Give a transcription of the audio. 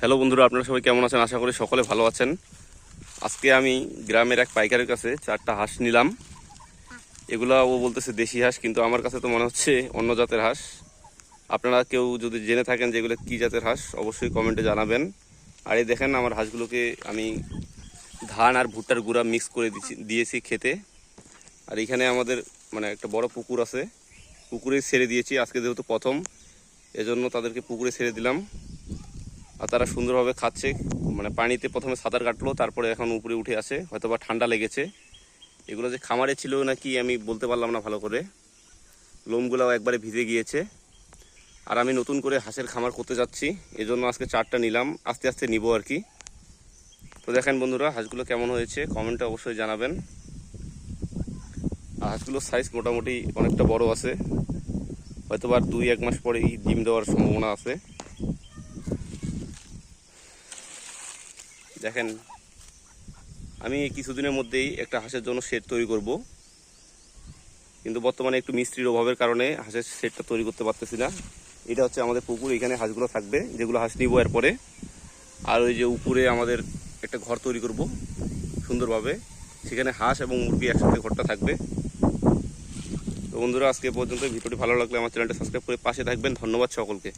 Hello বন্ধুরা, আপনারা সবাই কেমন আছেন? আশা করি সকলে ভালো আছেন। আজকে আমি গ্রামের এক পাইকারের কাছে চারটা হাঁস নিলাম। এগুলা ও বলতেছে দেশি হাঁস, কিন্তু আমার কাছে তো মনে হচ্ছে অন্য জাতের হাঁস। আপনারা কেউ যদি জেনে থাকেন যে এগুলো কী জাতের হাঁস, অবশ্যই কমেন্টে জানাবেন। আর এই দেখেন আমার হাঁসগুলোকে আমি ধান আর ভুট্টার গুঁড়া মিক্স করে দিয়েছি খেতে। আর এখানে আমাদের মানে একটা বড় পুকুর আছে। পুকুরে ছেড়ে দিয়েছি, আজকে যেহেতু প্রথম, এজন্য তাদেরকে পুকুরে ছেড়ে দিলাম। আর তারা সুন্দরভাবে খাচ্ছে। মানে পানিতে প্রথমে সাঁতার কাটলো, তারপরে এখন উপরে উঠে আসে। হয়তো বা ঠান্ডা লেগেছে। এগুলো যে খামারে ছিল নাকি আমি বলতে পারলাম না ভালো করে। লোমগুলাও একবারে ভিজে গিয়েছে। আর আমি নতুন করে হাঁসের খামার করতে যাচ্ছি। এজন্য আজকে চারটা নিলাম। আস্তে আস্তে নিব আর কি। তো দেখেন বন্ধুরা, হাঁসগুলো কেমন হয়েছে কমেন্টে অবশ্যই জানাবেন। আর হাঁসগুলোর সাইজ মোটামুটি অনেকটা বড় আছে। হয়তো আর দুই, এক মাস পরেই ডিম দেওয়ার সম্ভাবনা আছে। দেখেন, আমি কিছুদিনের মধ্যেই একটা হাঁসের জন্য শেড তৈরি করব। কিন্তু বর্তমানে একটু মিস্ত্রির অভাবের কারণে হাঁসের শেডটা তৈরি করতে পারতেছি না। এটা হচ্ছে আমাদের পুকুর, এখানে হাঁসগুলো থাকবে, যেগুলো হাঁস নিবো এরপরে। আর ওই যে উপরে আমাদের একটা ঘর তৈরি করব, সুন্দরভাবে। সেখানে হাঁস এবং মুরগি একসাথে ঘরটা থাকবে। তো বন্ধুরা, আজকে পর্যন্ত ভিডিওটি ভালো লাগলে আমার চ্যানেলটা সাবস্ক্রাইব করে পাশে থাকবেন। ধন্যবাদ সকলকে।